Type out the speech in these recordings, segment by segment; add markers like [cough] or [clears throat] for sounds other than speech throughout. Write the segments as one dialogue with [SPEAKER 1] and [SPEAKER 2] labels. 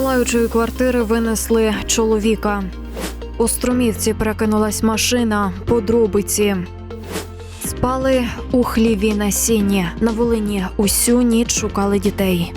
[SPEAKER 1] палаючої квартири винесли чоловіка. У струмівці перекинулась машина, подробиці. Спали у хліві на сіні. На Волині усю ніч шукали дітей.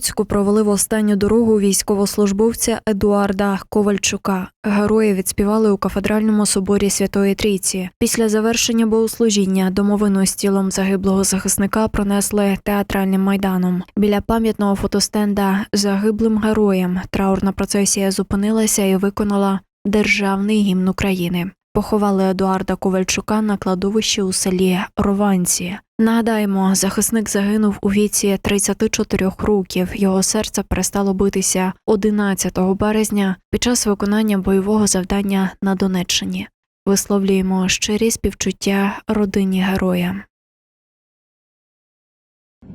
[SPEAKER 1] Луцьку провели в останню дорогу військовослужбовця Едуарда Ковальчука. Герої відспівали у кафедральному соборі Святої Трійці. Після завершення богослужіння домовину з тілом загиблого захисника пронесли театральним майданом. Біля пам'ятного фотостенда загиблим героям траурна процесія зупинилася і виконала державний гімн України. Поховали Едуарда Ковальчука на кладовищі у селі Рованці. Нагадаємо, захисник загинув у віці 34 років. Його серце перестало битися 11 березня під час виконання бойового завдання на Донеччині. Висловлюємо щирі співчуття родині героя.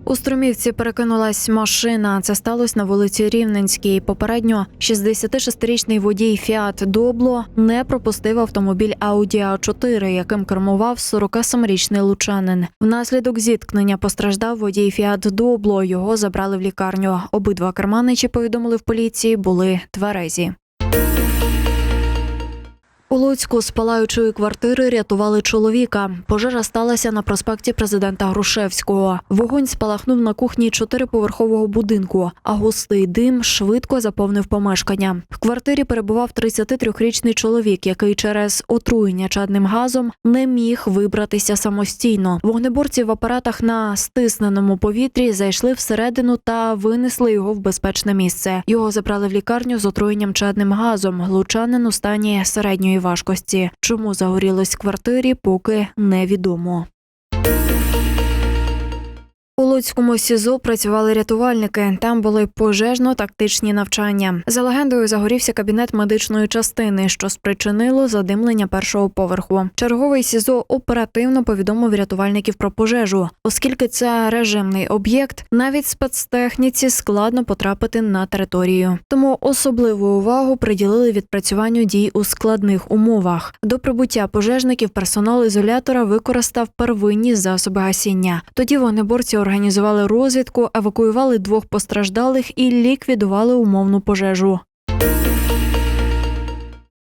[SPEAKER 1] У Струмівці перекинулась машина. Це сталося на вулиці Рівненській. Попередньо 66-річний водій Фіат Добло не пропустив автомобіль Audi a 4 яким кермував 47-річний лучанин. Внаслідок зіткнення постраждав водій Фіат Добло. Його забрали в лікарню. Обидва керманичі повідомили в поліції, були тверезі. У Луцьку з палаючої квартири рятували чоловіка. Пожежа сталася на проспекті президента Грушевського. Вогонь спалахнув на кухні чотириповерхового будинку, а густий дим швидко заповнив помешкання. В квартирі перебував 33-річний чоловік, який через отруєння чадним газом не міг вибратися самостійно. Вогнеборці в апаратах на стисненому повітрі зайшли всередину та винесли його в безпечне місце. Його забрали в лікарню з отруєнням чадним газом. Лучанин у стані середньої важкості. Чому загорілось в квартирі, поки невідомо. У Луцькому СІЗО працювали рятувальники. Там були пожежно-тактичні навчання. За легендою, загорівся кабінет медичної частини, що спричинило задимлення першого поверху. Черговий СІЗО оперативно повідомив рятувальників про пожежу, оскільки це режимний об'єкт, навіть спецтехніці складно потрапити на територію. Тому особливу увагу приділили відпрацюванню дій у складних умовах. До прибуття пожежників персонал ізолятора використав первинні засоби гасіння. Тоді вогнеборці організували розвідку, евакуювали двох постраждалих і ліквідували умовну пожежу.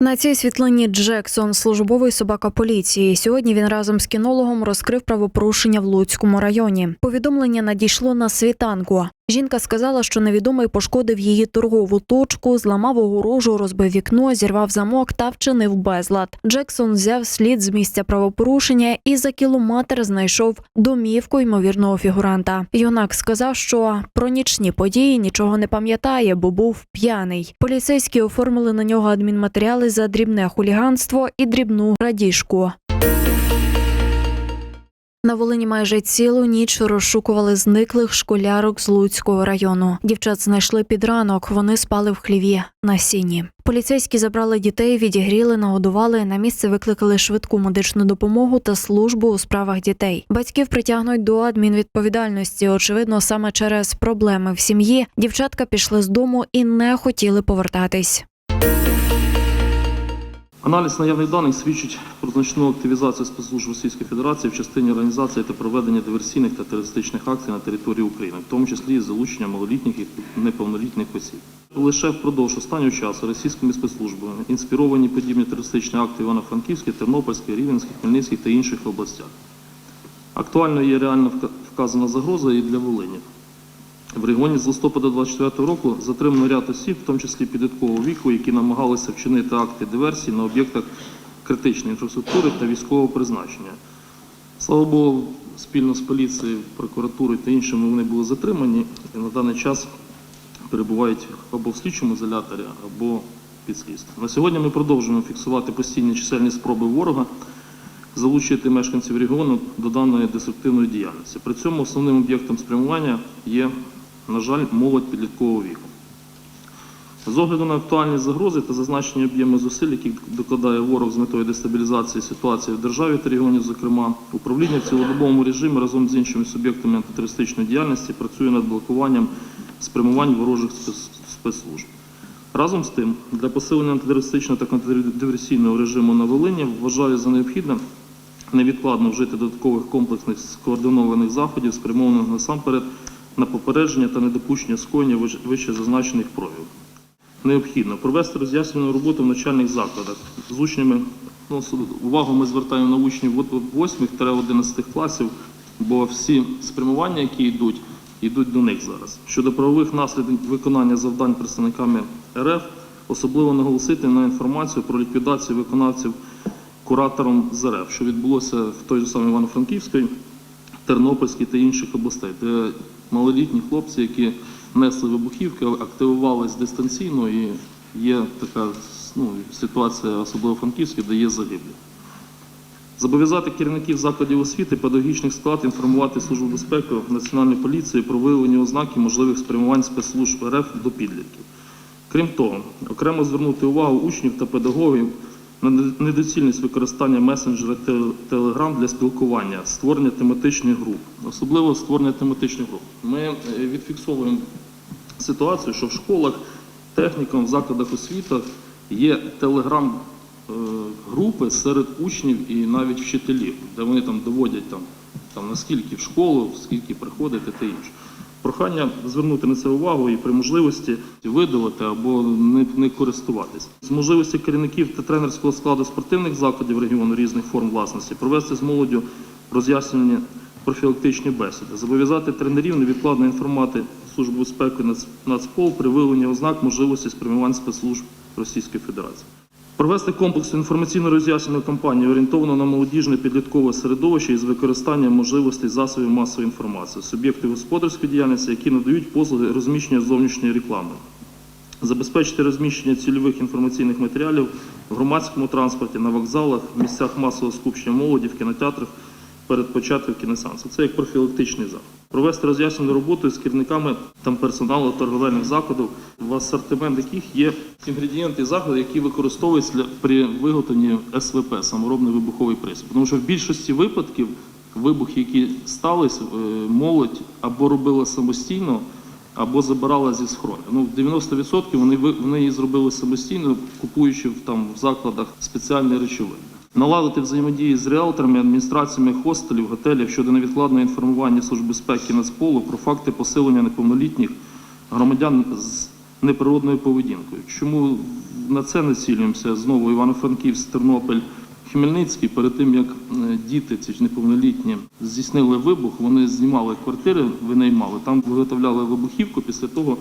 [SPEAKER 1] На цій світлині Джексон, службовий собака поліції. Сьогодні він разом з кінологом розкрив правопорушення в Луцькому районі. Повідомлення надійшло на світанку. Жінка сказала, що невідомий пошкодив її торгову точку, зламав огорожу, розбив вікно, зірвав замок та вчинив безлад. Джексон взяв слід з місця правопорушення і за кілометр знайшов домівку ймовірного фігуранта. Юнак сказав, що про нічні події нічого не пам'ятає, бо був п'яний. Поліцейські оформили на нього адмінматеріали за дрібне хуліганство і дрібну крадіжку. На Волині майже цілу ніч розшукували зниклих школярок з Луцького району. Дівчат знайшли під ранок. Вони спали в хліві на сіні. Поліцейські забрали дітей, відігріли, нагодували. На місце викликали швидку медичну допомогу та службу у справах дітей. Батьків притягнуть до адмінвідповідальності. Очевидно, саме через проблеми в сім'ї дівчатка пішли з дому і не хотіли повертатись.
[SPEAKER 2] Аналіз наявних даних свідчить про значну активізацію спецслужб Російської Федерації в частині організації та проведення диверсійних та терористичних акцій на території України, в тому числі із залученням малолітніх і неповнолітніх осіб. Лише впродовж останнього часу російськими спецслужбами інспіровані подібні терористичні акти Івано-Франківській, Тернопільській, Рівненській, Хмельницькій та інших областях. Актуальною є реально вказана загроза і для Волині. В регіоні з листопада 24 року затримано ряд осіб, в тому числі підліткового віку, які намагалися вчинити акти диверсії на об'єктах критичної інфраструктури та військового призначення. Слава Богу, спільно з поліцією, прокуратурою та іншими вони були затримані і на даний час перебувають або в слідчому ізоляторі, або під слідством. На сьогодні ми продовжуємо фіксувати постійні чисельні спроби ворога залучити мешканців регіону до даної деструктивної діяльності. При цьому основним об'єктом спрямування є, на жаль, молодь підліткового віку. З огляду на актуальні загрози та зазначені об'єми зусиль, які докладає ворог з метою дестабілізації ситуації в державі та регіоні, зокрема, управління в цілодобовому режимі разом з іншими суб'єктами антитерористичної діяльності працює над блокуванням спрямувань ворожих спецслужб. Разом з тим, для посилення антитерористичного та контрдиверсійного режиму на Волині вважаю за необхідне невідкладно вжити додаткових комплексних скоординованих заходів, спрямованих насамперед на попередження та недопущення скоєння вище- зазначених проявів. Необхідно провести роз'яснювальну роботу в навчальних закладах з учнями. Ну, увагу ми звертаємо на учнів 8-11 класів, бо всі спрямування, які йдуть, йдуть до них зараз. Щодо правових наслідків виконання завдань представниками РФ, особливо наголосити на інформацію про ліквідацію виконавців куратором з РФ, що відбулося в той же самій Івано-Франківській, Тернопільській та інших областей, де малолітні хлопці, які несли вибухівки, активувались дистанційно і є така ну, ситуація, особливо в Франківській, де є загиблі. Зобов'язати керівників закладів освіти, педагогічних склад інформувати Службу безпеки Національної поліції про виявлені ознаки можливих спрямувань спецслужб РФ до підлітків. Крім того, окремо звернути увагу учнів та педагогів на недоцільність використання месенджера Telegram для спілкування, створення тематичних груп, особливо створення тематичних груп. Ми е, відфіксовуємо ситуацію, що в школах, технікум, в закладах освіти є телеграм групи серед учнів і навіть вчителів, де вони там доводять там, там наскільки в школу, скільки приходити та інше. Прохання звернути на це увагу і при можливості видалити або не, не користуватись. З можливості керівників та тренерського складу спортивних закладів регіону різних форм власності провести з молоддю роз'яснення профілактичні бесіди, зобов'язати тренерів невідкладно інформувати Службу безпеки Нацпол при виявленні ознак можливості спрямувань спецслужб Російської Федерації. Провести комплексну інформаційно роз'яснювальну кампанію, орієнтовану на молодіжне підліткове середовище із використанням можливостей засобів масової інформації, суб'єкти господарської діяльності, які надають послуги розміщення зовнішньої реклами. Забезпечити розміщення цільових інформаційних матеріалів в громадському транспорті, на вокзалах, в місцях масового скупчення молоді, в кінотеатрах перед початком кіносеансу. Це як профілактичний захід. Провести роз'яснену роботу з керівниками там персоналу торговельних закладів, в асортимент яких є інгредієнти заходу, які використовуються для- при виготовленні СВП, саморобний вибуховий пристрій. Тому що в більшості випадків вибухи, які сталися, е, молодь або робила самостійно, або забирала зі схрону. Ну, 90% вони, вони її зробили самостійно, купуючи в, там, в закладах спеціальні речовини. Наладити взаємодії з реалторами, адміністраціями хостелів, готелів щодо невідкладного інформування Служби безпеки Нацполу про факти посилення неповнолітніх громадян з неприродною поведінкою. Чому на це націлюємося? Знову Івано-Франківськ, Тернопіль, Хмельницький, перед тим як е, діти, ці ж неповнолітні, здійснили вибух, вони знімали квартири, винаймали, там виготовляли вибухівку, після того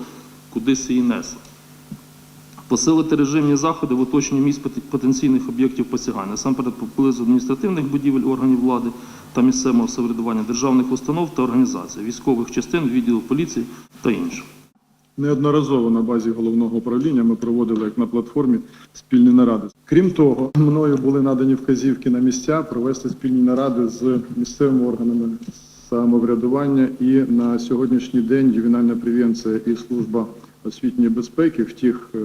[SPEAKER 2] кудись її несли. Посилити режимні заходи в оточенні місць потенційних об'єктів посягання, насамперед поблизу адміністративних будівель органів влади та місцевого самоврядування, державних установ та організацій, військових частин, відділу поліції та інших.
[SPEAKER 3] Неодноразово на базі головного управління ми проводили як на платформі спільні наради. Крім того, мною були надані вказівки на місця провести спільні наради з місцевими органами самоврядування і на сьогоднішній день ювенальна превенція і служба освітньої безпеки в тих е,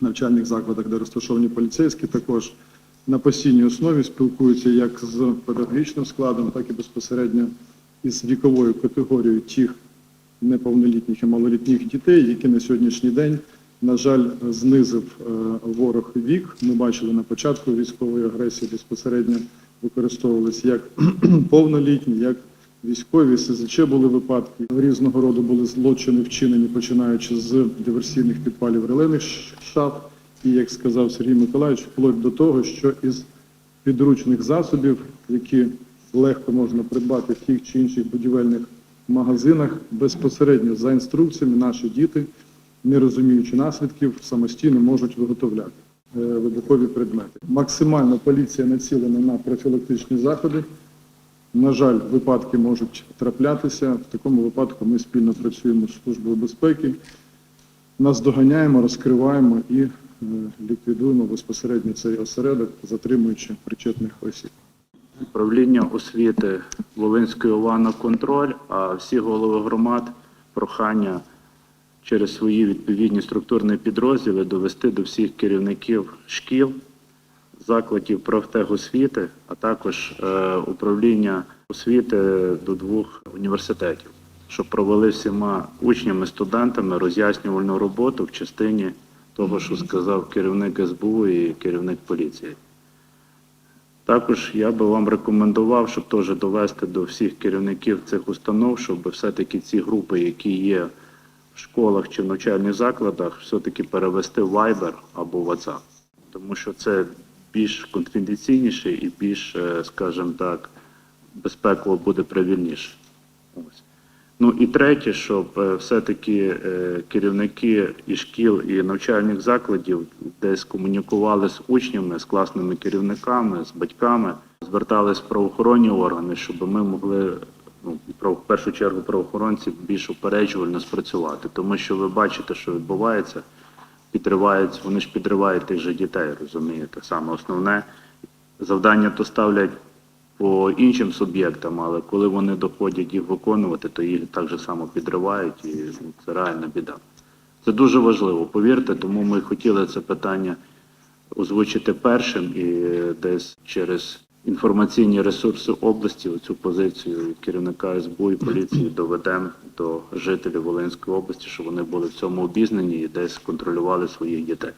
[SPEAKER 3] навчальних закладах, де розташовані поліцейські, також на постійній основі спілкуються як з педагогічним складом, так і безпосередньо із віковою категорією тих неповнолітніх і малолітніх дітей, які на сьогоднішній день, на жаль, знизив е, ворог вік. Ми бачили на початку військової агресії безпосередньо використовувалися як [clears throat] повнолітні, як військові. СЗЧ були випадки. Різного роду були злочини вчинені, починаючи з диверсійних підпалів релейних шаф. І, як сказав Сергій Миколаївич, вплоть до того, що із підручних засобів, які легко можна придбати в тих чи інших будівельних магазинах, безпосередньо за інструкціями наші діти, не розуміючи наслідків, самостійно можуть виготовляти е, вибухові предмети. Максимально поліція націлена на профілактичні заходи. На жаль, випадки можуть траплятися. В такому випадку ми спільно працюємо з Службою безпеки, наздоганяємо, розкриваємо і е, ліквідуємо безпосередньо цей осередок, затримуючи причетних осіб.
[SPEAKER 4] Управління освіти Волинської ОВА на контроль, а всі голови громад прохання через свої відповідні структурні підрозділи довести до всіх керівників шкіл, закладів профтехосвіти, а також е, управління освіти до двох університетів, щоб провели всіма учнями, студентами роз'яснювальну роботу в частині того, що сказав керівник СБУ і керівник поліції. Також я би вам рекомендував, щоб теж довести до всіх керівників цих установ, щоб все-таки ці групи, які є в школах чи в навчальних закладах, все-таки перевести в Viber або WhatsApp. Тому що це більш конфіденційніше і більш, е, скажімо так, безпеково буде правильніше. Ось. Ну і третє, щоб е, все-таки е, керівники і шкіл, і навчальних закладів десь комунікували з учнями, з класними керівниками, з батьками, звертались в правоохоронні органи, щоб ми могли, ну, в першу чергу правоохоронці більш упереджувально спрацювати. Тому що ви бачите, що відбувається, підривають, вони ж підривають тих же дітей, розумієте? Саме основне завдання то ставлять по іншим суб'єктам, але коли вони доходять їх виконувати, то їх так же само підривають, і ну, це реальна біда. Це дуже важливо, повірте, тому ми хотіли це питання озвучити першим і десь через інформаційні ресурси області цю позицію керівника СБУ і поліції доведемо до жителів Волинської області, щоб вони були в цьому обізнані і десь контролювали своїх дітей.